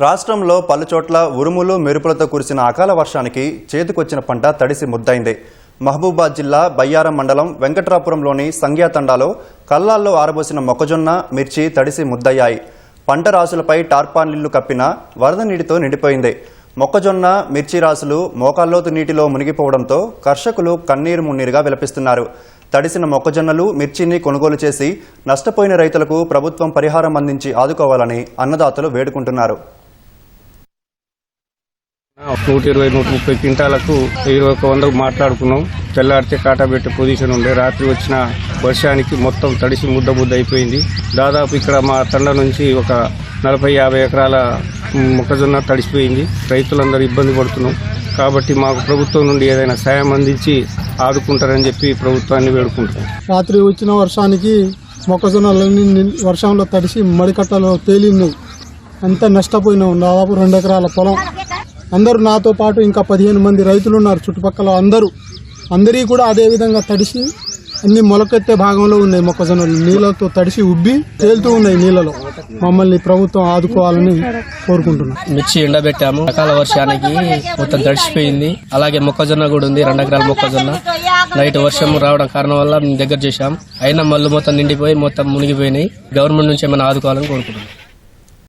రాష్ట్రంలో పలుచోట్ల ఉరుములు మెరుపులతో కురిసిన అకాల వర్షానికి చేతికొచ్చిన పంట తడిసి ముద్దైంది. మహబూబాద్ జిల్లా బయ్యారం మండలం వెంకట్రాపురంలోని సంఘ్యాతండాలో కల్లాల్లో ఆరబోసిన మొక్కజొన్న మిర్చి తడిసి ముద్దయ్యాయి. పంట రాసులపై టార్పాలిన్లు కప్పిన వరద నీటితో నిండిపోయింది. మొక్కజొన్న మిర్చి రాసులు మోకాల్లోతు నీటిలో మునిగిపోవడంతో కర్షకులు కన్నీరు మున్నీరుగా విలపిస్తున్నారు. తడిసిన మొక్కజొన్నలు మిర్చిని కొనుగోలు చేసి నష్టపోయిన రైతులకు ప్రభుత్వం పరిహారం అందించి ఆదుకోవాలని అన్నదాతలు వేడుకుంటున్నారు. నూట ఇరవై నూట ముప్పై క్వింటాలకు ఇరవై ఒక వందకు మాట్లాడుకున్నాం. తెల్లారితే కాటా పెట్టే పొజిషన్ ఉండే. రాత్రి వచ్చిన వర్షానికి మొత్తం తడిసి ముద్ద ముద్ద అయిపోయింది. దాదాపు ఇక్కడ మా తండ నుంచి ఒక నలభై యాభై ఎకరాల మొక్కజొన్న తడిసిపోయింది. రైతులందరూ ఇబ్బంది పడుతున్నాం. కాబట్టి మాకు ప్రభుత్వం నుండి ఏదైనా సాయం అందించి ఆదుకుంటారని చెప్పి ప్రభుత్వాన్ని వేడుకుంటాం రాత్రి వచ్చిన వర్షానికి మొక్కజొన్నలన్నీ వర్షంలో తడిసి మడికట్టలో తేలినాయి అంతా నష్టపోయినాం? దాదాపు రెండు ఎకరాల పొలం. అందరూ నాతో పాటు ఇంకా పదిహేను మంది రైతులు ఉన్నారు చుట్టుపక్కల అందరూ. అందరి కూడా అదే విధంగా తడిసి అన్ని మొలకెత్తే భాగంలో ఉన్నాయి మొక్కజొన్నలు. నీళ్ళతో తడిసి ఉబ్బి తేలుతూ ఉన్నాయి నీళ్ళలో. మమ్మల్ని ప్రభుత్వం ఆదుకోవాలని కోరుకుంటున్నాం. మిర్చి ఎండబెట్టాము. అకాల వర్షానికి మొత్తం తడిసిపోయింది. అలాగే మొక్కజొన్న కూడా ఉంది రెండు ఎకరాల మొక్కజొన్న. నైట్ వర్షం రావడం కారణం వల్ల మేము దగ్గర చేశాం. అయినా మళ్ళీ మొత్తం నిండిపోయి మొత్తం మునిగిపోయినాయి. గవర్నమెంట్ నుంచి ఏమైనా ఆదుకోవాలని కోరుకుంటున్నాం.